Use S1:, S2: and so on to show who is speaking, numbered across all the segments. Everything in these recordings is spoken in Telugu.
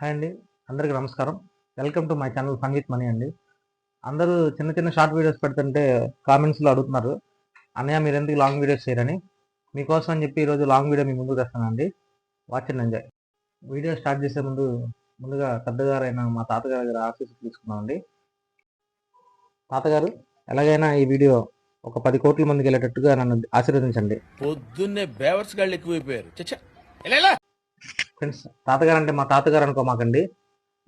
S1: హాయ్ అండి. అందరికీ నమస్కారం. Welcome to my channel fun with money అండి. అందరూ చిన్న చిన్న షార్ట్ వీడియోస్ పెడుతుంటే కామెంట్స్లో అడుగుతున్నారు. అన్నయ్య మీరు ఎందుకు లాంగ్ వీడియోస్ చేయరని? మీకోసం అని చెప్పి ఈరోజు లాంగ్ వీడియో మీ ముందుకు తెస్తానండి. Watch and enjoy. Video start చేసే ముందు ముందుగా పెద్దగారైన మా తాతగారి దగ్గర ఆఫీస్ తీసుకున్నామండి తాతగారు ఎలాగైనా ఈ వీడియో ఒక పది కోట్ల మందికి వెళ్ళేటట్టుగా నన్ను ఆశీర్వదించండి.
S2: పొద్దున్నే బేవర్స్ గాళ్ళు ఎక్కువైపోయారు. చచ్చా
S1: ఫ్రెండ్స్ తాతగారు అంటే మా తాతగారు అనుకోమాకండి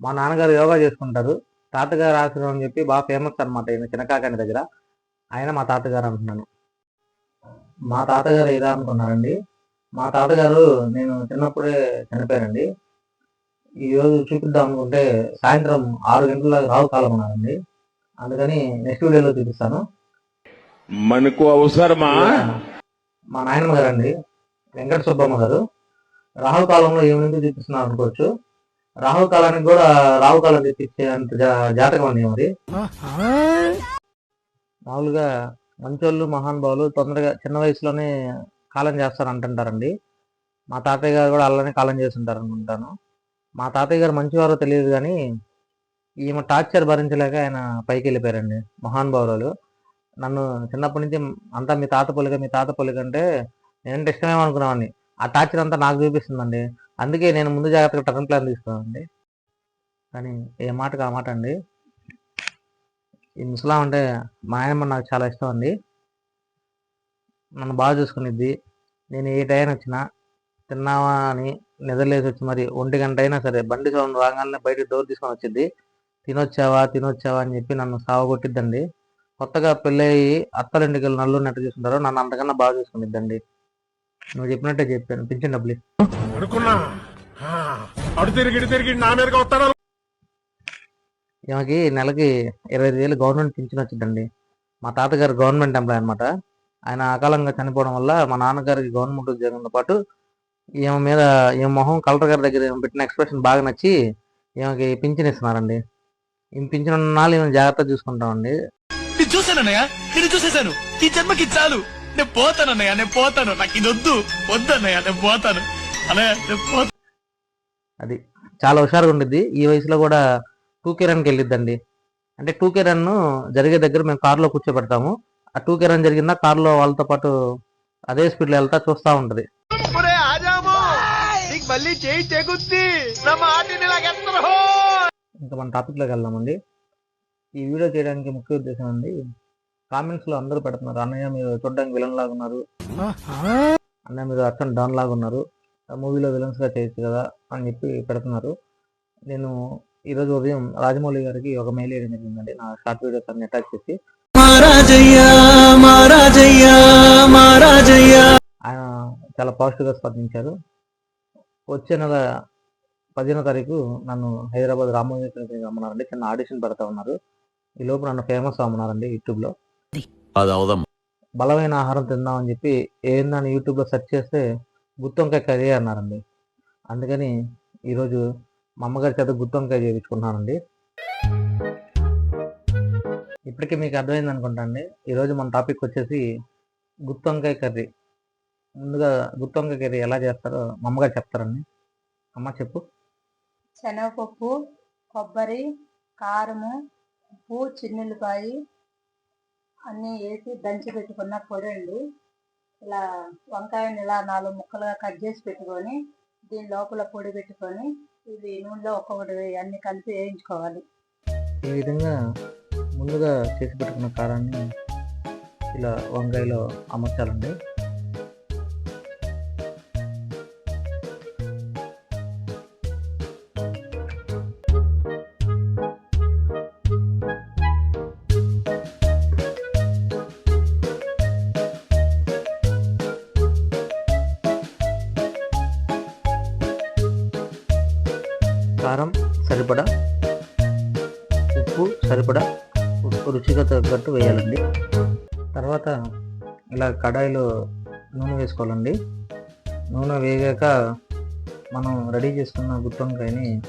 S1: మా నాన్నగారు యోగా చేసుకుంటారు. తాతగారు ఆశ్రమం అని చెప్పి బాగా ఫేమస్ అనమాట ఈయన చిన్నకాకాని దగ్గర. ఆయన మా తాతగారు అంటున్నాను మా తాతగారు ఏదా అనుకున్నారండి. మా తాతగారు నేను చిన్నప్పుడే చనిపోయారండి ఈ రోజు చూపిద్దాం అనుకుంటే సాయంత్రం ఆరు గంటల రావు కాలం ఉన్నారండి అందుకని నెక్స్ట్ వీడియోలో చూపిస్తాను.
S2: మనకు అవసరమా?
S1: మా నాయనమ్మ గారు అండి వెంకట సుబ్బమ్మ గారు. రాహుల్ కాలంలో ఏమైందో చూపిస్తున్నారు అనుకోవచ్చు. రాహుల్ కాలానికి కూడా రాహు కాలం తెప్పించే అంత జా- జాతకం అండి మరి మామూలుగా మంచోళ్ళు మహానుభావులు తొందరగా చిన్న వయసులోనే కాలం చేస్తారు అంటుంటారండి. మా తాతయ్య గారు కూడా అలానే కాలం చేస్తుంటారు అనుకుంటాను మా తాతయ్య గారు మంచివారో తెలియదు కానీ ఈమె టార్చర్ భరించలేక ఆయన పైకి వెళ్ళిపోయారండి. మహానుభావులు నన్ను చిన్నప్పటి నుంచి అంతా మీ తాత పొలిక మీ తాత పొలిక అంటే నేనంటే ఇష్టమేమనుకున్నామని ఆ టార్చర్ అంతా నాకు చూపిస్తుందండి. అందుకే నేను ముందు జాగ్రత్తగా టర్న్ ప్లాన్ తీసుకున్నానండి కానీ ఏ మాటకు ఆ మాట అండి. ఈ ముసలాం అంటే మా ఆయనమ్మ నాకు చాలా ఇష్టం అండి. నన్ను బాగా చూసుకునిద్ది. నేను ఏ టైం వచ్చినా తిన్నావా అని నిద్రలేసి వచ్చి మరి ఒంటి గంట అయినా సరే బండి సౌండ్ రాగానే బయటికి డోర్ తీసుకొని వచ్చింది తినొచ్చావా తినొచ్చావా అని చెప్పి నన్ను సావగొట్టిద్దండి. కొత్తగా పెళ్ళయి అత్తలింటికి వెళ్ళి నల్లు నెట్ట చూసుకుంటారు. నన్ను అంతకన్నా బాగా చూసుకునిద్దండి. నువ్వు చెప్పినట్టే చెప్పాను. పింఛన్ డబ్బులు.
S3: అనుకున్నా ఆ, అడు తిరిగి ఇటు తిరిగి నా మీదకి వస్తాను.
S1: ఈమెకి నెలకి ఇరవై ఐదు వేలు గవర్నమెంట్ పింఛన్ వచ్చిందండి. మా తాతగారు గవర్నమెంట్ ఎంప్లాయ్ అనమాట ఆయన అకాలంగా చనిపోవడం వల్ల మా నాన్నగారికి గవర్నమెంట్ ఉద్యోగంతో పాటు ఈమె మీద ఈమె మొహం కలెక్టర్ గారి దగ్గర పెట్టిన ఎక్స్ప్రెషన్ బాగా నచ్చి ఈమెకి పింఛన్ ఇస్తున్నారండి. ఈమె పింఛన్ ఉన్న నాళ్ళు ఈమె జాగ్రత్తగా చూసుకుంటామండి.
S4: చూసేశాను. ఈ జన్మకి చాలు. నేను పోతానన్నయ్య నేను పోతాను. నాకు ఇది వద్దు. నేను పోతాను. అన్నయ్య నేను పోతాను.
S1: అది చాలా హుషారుగా ఉండిద్ది. ఈ వయసులో కూడా టూ కే రన్కి వెళ్ళిద్దండి. అంటే టూ కే రన్ జరిగే దగ్గర మేము కార్లో కూర్చోబెడతాము. ఆ టూ కే రన్ జరిగిందా కార్లో వాళ్ళతో పాటు అదే స్పీడ్లో వెళ్తా చూస్తూ ఉంటుంది. ఇంకా మన టాపిక్లోకి వెళ్దామండి. ఈ వీడియో చేయడానికి ముఖ్య ఉద్దేశం అండి కామెంట్స్లో అందరూ పెడుతున్నారు. అన్నయ్య మీరు చూడడానికి విలన్ లాగా ఉన్నారు. అన్నయ్య మీరు అచ్చం డాన్ లాగా ఉన్నారు. మూవీలో విలన్స్గా చేయొచ్చు కదా అని చెప్పి పెడుతున్నారు. నేను ఈరోజు ఉదయం రాజమౌళి గారికి ఒక మెయిల్ వేయడం జరిగిందండి. నా షార్ట్ వీడియోస్ అన్ని అటాచ్ చేసి. ఆయన చాలా పాజిటివ్గా స్పందించారు. వచ్చే నెల పదిహేనో తారీఖు నన్ను హైదరాబాద్ రామోజీ రమ్మన్నారండి. చిన్న ఆడిషన్ పెడతా ఉన్నారు. ఈ లోపు నన్ను ఫేమస్ అమ్మన్నారండి యూట్యూబ్లో.
S2: అది
S1: బలమైన ఆహారం తిందామని చెప్పి ఏందని యూట్యూబ్లో సెర్చ్ చేస్తే గుత్తొంకాయ కర్రీ అన్నారండి. అందుకని ఈరోజు మా అమ్మగారి చేత గుత్తొంకాయ చేయించుకున్నానండి ఇప్పటికీ మీకు అర్థమైంది అనుకుంటా అండి. ఈరోజు మన టాపిక్ వచ్చేసి గుత్తొంకాయ కర్రీ. ముందుగా గుత్తొంకాయ కర్రీ ఎలా చేస్తారో మా అమ్మగారు చెప్తారండి. అమ్మ చెప్పు.
S5: శనగపప్పు కొబ్బరి కారము ఉప్పు చిన్నుల్లిపాయ అన్నీ వేసి దంచి పెట్టుకున్న పొడి అండి. ఇలా వంకాయని ఇలా నాలుగు ముక్కలుగా కట్ చేసి పెట్టుకొని దీని లోపల పొడి పెట్టుకొని ఇది నూనెలో ఒక్కొక్కటి అన్ని కలిపి వేయించుకోవాలి.
S1: ఈ విధంగా ముందుగా చేసి పెట్టుకున్న కారాన్ని ఇలా వంకాయలో అమర్చాలండి. కారం సరిపడా? ఉప్పు సరిపడా? ఉప్పు రుచిగా తగ్గట్టు వేయాలండి. తర్వాత ఇలా కడాయిలో నూనె వేసుకోవాలండి. నూనె వేగాక మనం రెడీ చేసుకున్న గుత్తొంకాయని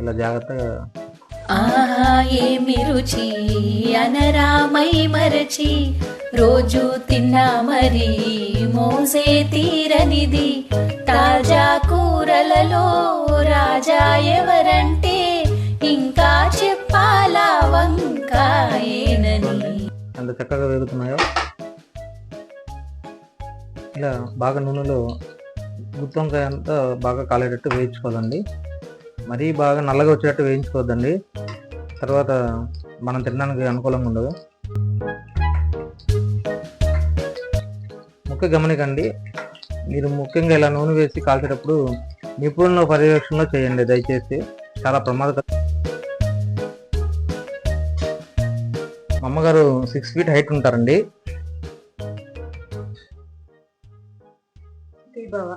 S1: ఇలా జాగ్రత్తగా
S6: ఆహా ఏమి రుచి? అనరామై మరచి రోజు తిన్నా మరి మోసే తీరనిది. తాజా కూరలలో రాజా ఎవరంటే
S1: ఇంకా చెప్పాలా వంకాయనని. అంత చక్కగా వేగుతున్నాయో ఇలా బాగా నూనెలో గుత్తొంకాయ అంతా బాగా కాలేటట్టు వేయించుకోవాలండి. మరీ బాగా నల్లగా వచ్చేటట్టు వేయించుకోవద్దండి. తర్వాత మనం తినడానికి అనుకూలంగా ఉండదు. ముక్క గమనికండి మీరు ముఖ్యంగా ఇలా నూనె వేసి కాల్చేటప్పుడు నిపుణుల పర్యవేక్షణలో చేయండి దయచేసి. చాలా ప్రమాదకరం మా అమ్మగారు సిక్స్ ఫీట్ హైట్ ఉంటారండి.
S5: బావ.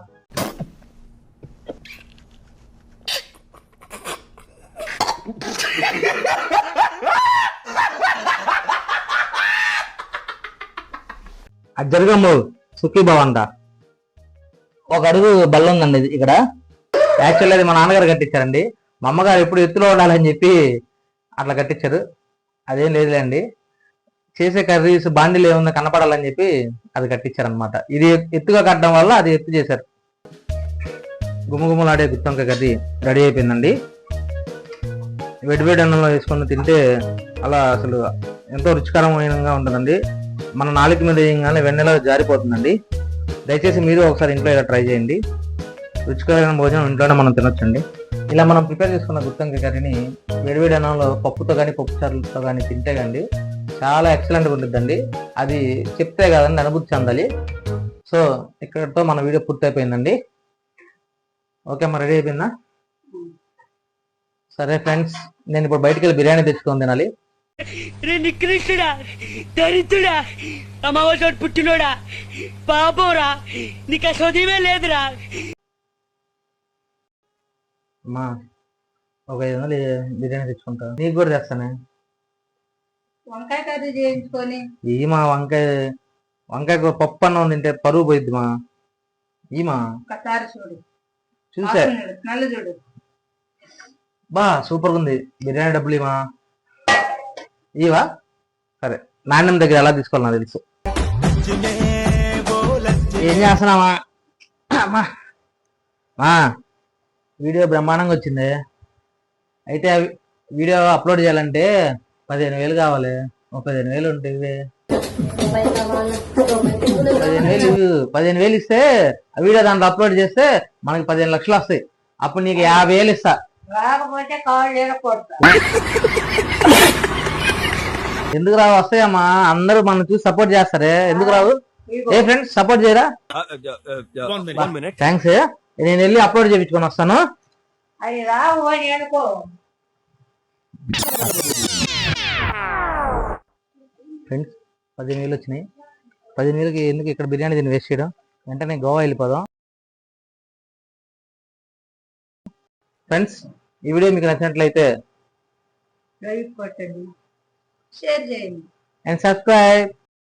S1: అది జరగము సుఖీభావ్ అంట. ఒక అడుగు బల్ల ఉందండి ఇది ఇక్కడ. యాక్చువల్లీ అది మా నాన్నగారు కట్టించారండి. మా అమ్మగారు ఎప్పుడు ఎత్తులో ఉండాలని చెప్పి అట్లా కట్టించారు. అదేం లేదులేండి. చేసే కర్రీస్ బాండీలు ఏముందో కనపడాలని చెప్పి అది కట్టించారనమాట ఇది ఎత్తుగా కట్టడం వల్ల అది ఎత్తు చేశారు. గుమగుమలాడే గుత్తొంక కర్రీ రెడీ అయిపోయిందండి. వేడివేడి అన్నంలో వేసుకొని తింటే అలా అసలు ఎంతో రుచికరమైనగా ఉంటుందండి. మన నాలుగు మీద వేయగానే వెన్నెల జారిపోతుందండి. దయచేసి మీరు ఒకసారి ఇంట్లో ఇలా ట్రై చేయండి. రుచికరమైన భోజనం ఇంట్లోనే మనం తినొచ్చండి. ఇలా మనం ప్రిపేర్ చేసుకున్న గుత్తంకాయ కర్రీని వేడివేడి అన్నంలో పప్పుతో కానీ పప్పు చారులతో కానీ తింటే కండి చాలా ఎక్సలెంట్గా ఉంటుందండి అది చెప్తే కదండి అనుభూతి చెందాలి. సో ఇక్కడతో మన వీడియో పూర్తయిపోయిందండి. ఓకే అమ్మ రెడీ అయిపోయిందా? సరే ఫ్రెండ్స్ నేను ఇప్పుడు బయటికి వెళ్ళి బిర్యానీ తెచ్చుకొని తినాలి.
S7: రే నికృష్టుడా దరిద్రుడా అమావాసోడు పుట్టినోడా పాపోరా నీకు ఆ లేదురా.
S1: అమ్మా ఒక ఐదు వందలు బిర్యానీ తెచ్చుకుంటా. నీకు కూడా తెస్తానే?
S5: వంకాయ కర్రీ చేయించుకొని.
S1: ఈమా వంకాయ వంకాయ పప్పు అన్నం తింటే పరువు పోయిద్ది మా. ఈమా
S5: ఒకసారి చూడు.
S1: చూసా.
S5: చూడు
S1: బా సూపర్ ఉంది. బిర్యానీ డబ్బులు ఈమా ఈవా సరే. నాణ్యం దగ్గర ఎలా తీసుకోవాలి నాకు తెలుసు. ఏం చేస్తున్నావా అమ్మా. మా. వీడియో బ్రహ్మాండంగా వచ్చింది. అయితే వీడియో అప్లోడ్ చేయాలంటే పదిహేను వేలు కావాలి. ఓ పదిహేను వేలు ఉంటే ఇవే. పదిహేను వేలు. పదిహేను వేలు ఇస్తే ఆ వీడియో దాంట్లో అప్లోడ్ చేస్తే మనకి పదిహేను లక్షలు వస్తాయి. అప్పుడు నీకు యాభై వేలు ఇస్తా. ఎందుకు రావు? వస్తాయమ్మా. అందరూ మనం చూసి సపోర్ట్ చేస్తారే. ఎందుకు రావు? ఏ ఫ్రెండ్స్ సపోర్ట్ చేయరా? థ్యాంక్స్ నేను వెళ్ళి అప్లోడ్ చేయించుకొని వస్తాను.
S5: అవి రావు అని అనుకో.
S1: ఫ్రెండ్స్ పదిహేను వేలు వచ్చినాయి. పదిహేను వేలకి ఎందుకు ఇక్కడ బిర్యానీ తిని వేస్ట్ చేయడం? వెంటనే గోవా వెళ్ళిపోదాం. ఫ్రెండ్స్ ఈ వీడియో మీకు నచ్చినట్లయితే
S5: లైక్ కొట్టండి. షేర్ చేయండి.
S1: And subscribe